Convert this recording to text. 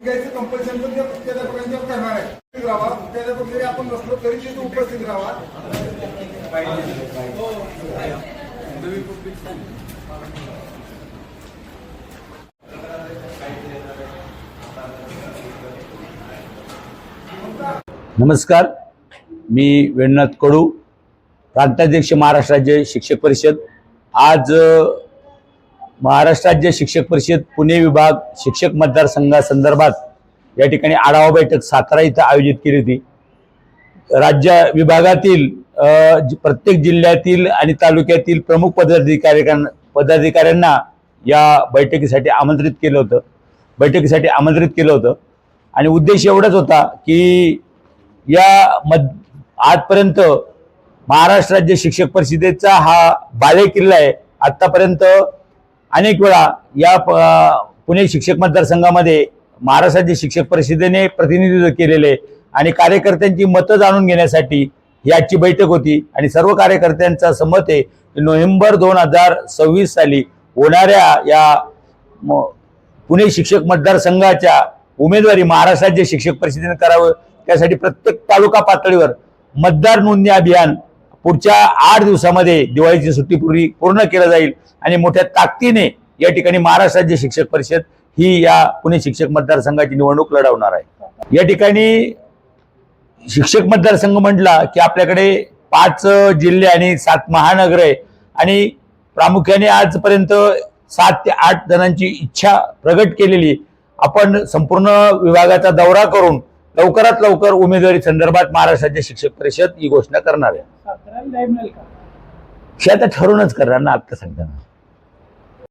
घ्यायचं कंपल्शन पण त्या मुख्याध्यापकांच्या करणार आहे. राहा. मुख्याध्यापक जरी आपण नसलो तरी तिथे उपस्थित राहा. नमस्कार. मी वेणनाथ कडू प्रांताध्यक्ष महाराष्ट्र राज्य शिक्षक परिषद. आज महाराष्ट्र राज्य शिक्षक परिषद पुणे विभाग शिक्षक मतदारसंघासंदर्भात या ठिकाणी आढावा बैठक सातारा इथं आयोजित केली होती. राज्य विभागातील प्रत्येक जिल्ह्यातील आणि तालुक्यातील प्रमुख पदाधिकाऱ्यांना पदाधिकाऱ्यांना या बैठकीसाठी आमंत्रित केलं होतं. बैठकीसाठी आमंत्रित केलं होतं. आणि उद्देश एवढाच होता की या मध आजपर्यंत महाराष्ट्र राज्य शिक्षक परिषदेचा हा बाले किल्ला आहे. आत्तापर्यंत अनेक वेळा या प- पुणे शिक्षक मतदारसंघामध्ये महाराष्ट्र राज्य शिक्षक परिषदेने प्रतिनिधित्व केलेले आणि कार्यकर्त्यांची मतं जाणून घेण्यासाठी ही आजची बैठक होती. आणि सर्व कार्यकर्त्यांचा संमत आहे की नोव्हेंबर दोन हजार सव्वीस साली होणाऱ्या या पुणे शिक्षक मतदारसंघाच्या उमेदवारी महाराष्ट्र राज्य शिक्षक परिषदेने करावं. त्यासाठी प्रत्येक तालुका पातळीवर मतदार नोंदणी अभियान पुढच्या आठ दिवसामध्ये दिवाळीची सुट्टीपूर्वी पूर्ण केलं जाईल. आणि मोठ्या ताकदीने या ठिकाणी महाराष्ट्र राज्य शिक्षक परिषद ही या पुणे शिक्षक मतदारसंघाची निवडणूक लढवणार आहे. या ठिकाणी शिक्षक मतदारसंघ म्हटला की आपल्याकडे पाच जिल्हे आणि सात महानगर आहे. आणि प्रामुख्याने आजपर्यंत सात ते आठ जणांची इच्छा प्रगट केलेली आपण संपूर्ण विभागाचा दौरा करून लवकरात लवकर उमेदवारी संदर्भात महाराष्ट्राचे शिक्षक परिषद ही घोषणा करणार आहे. हे आता ठरूनच करणार ना आता सांगताना.